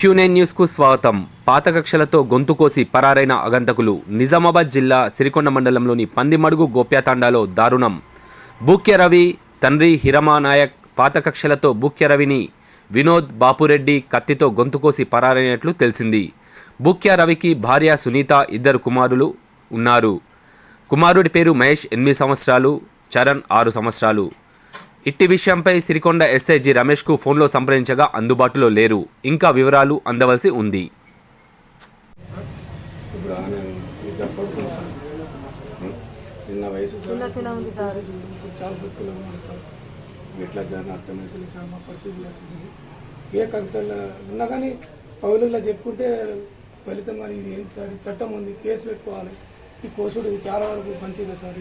Quinine న్యూస్కు స్వాగతం. పాత కక్షలతో గొంతు కోసి పరారైన అగంతకులు నిజామాబాద్ జిల్లా సిరికొండ మండలంలోని పందిమడుగు గోప్యాతాండాలో దారుణం. బూక్య రవి తండ్రి హిరమా నాయక్ పాత కక్షలతో బూక్య రవిని వినోద్ బాపురెడ్డి కత్తితో గొంతు కోసి పరారైనట్లు తెలిసింది. బూక్య రవికి భార్య సునీత ఇద్దరు కుమారులు ఉన్నారు. కుమారుడి పేరు మహేష్ ఎనిమిది సంవత్సరాలు చరణ్ ఆరు సంవత్సరాలు. ఇట్టి విషయంపై సిరికొండ ఎస్ఐజి రమేష్కు ఫోన్లో సంప్రదించగా అందుబాటులో లేరు. ఇంకా వివరాలు అందవలసి ఉంది. చిన్న వయసు చాలా బతుకులు సార్. ఎట్లా సార్ మా పరిస్థితి అసలు ఏ కన్సల్ ఉన్నా కానీ పౌరుల్లో చెప్పుకుంటే ఫలితం మరి ఇది ఏంటి సార్? చట్టం ఉంది కేసు పెట్టుకోవాలి. ఈ కోసుడు చాలా వరకు మంచిదే సార్?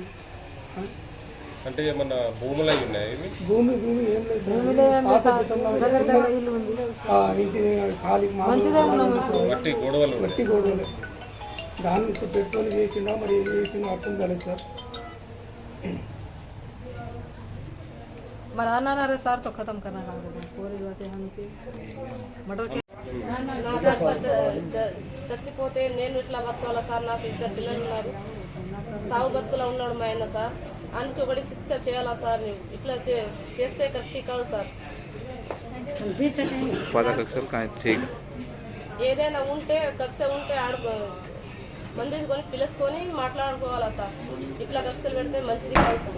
అంటే ఏమన్నా భూములు అయి ఉన్నాయి ఇవి భూమి భూమి ఏం లేదు సార్ భూమిలో ఏం లేదు పాత సార్. గతంలో దగ్గర చిన్న- దగ్గర ఇల్లు ఉంది ఆ, ఇంటి ఖాళీ మంచిదే ఉన్నాం మామూలు మట్టి గొడవలు ఉన్నాయి మట్టి గోడలు దాన్ని పెట్టుకొని చేసిందా మరి ఏం చేసిందో అర్థం కాలేదు సార్ మరి అన్నా रे सर तो खत्म करना काम देते हैं पूरी बातें हम की मटर के నా భర్త చ- చ- చచ్చిపోతే నేను ఇట్లా బతకాలా సార్? నాకు ఇద్దరు పిల్లలు ఉన్నారు. సాగు బతుకులో ఉన్నాడు మా ఆయన సార్. ఆయనకి ఒకటి శిక్ష చేయాలా సార్ నువ్వు ఇట్లా చేస్తే కరెక్ట్ కాదు సార్. ఏదైనా ఉంటే కక్ష ఉంటే ఆడుకో మంది కొని పిలుచుకొని మాట్లాడుకోవాలా సార్? ఇట్లా కక్షలు పెడితే మంచిది కాదు సార్.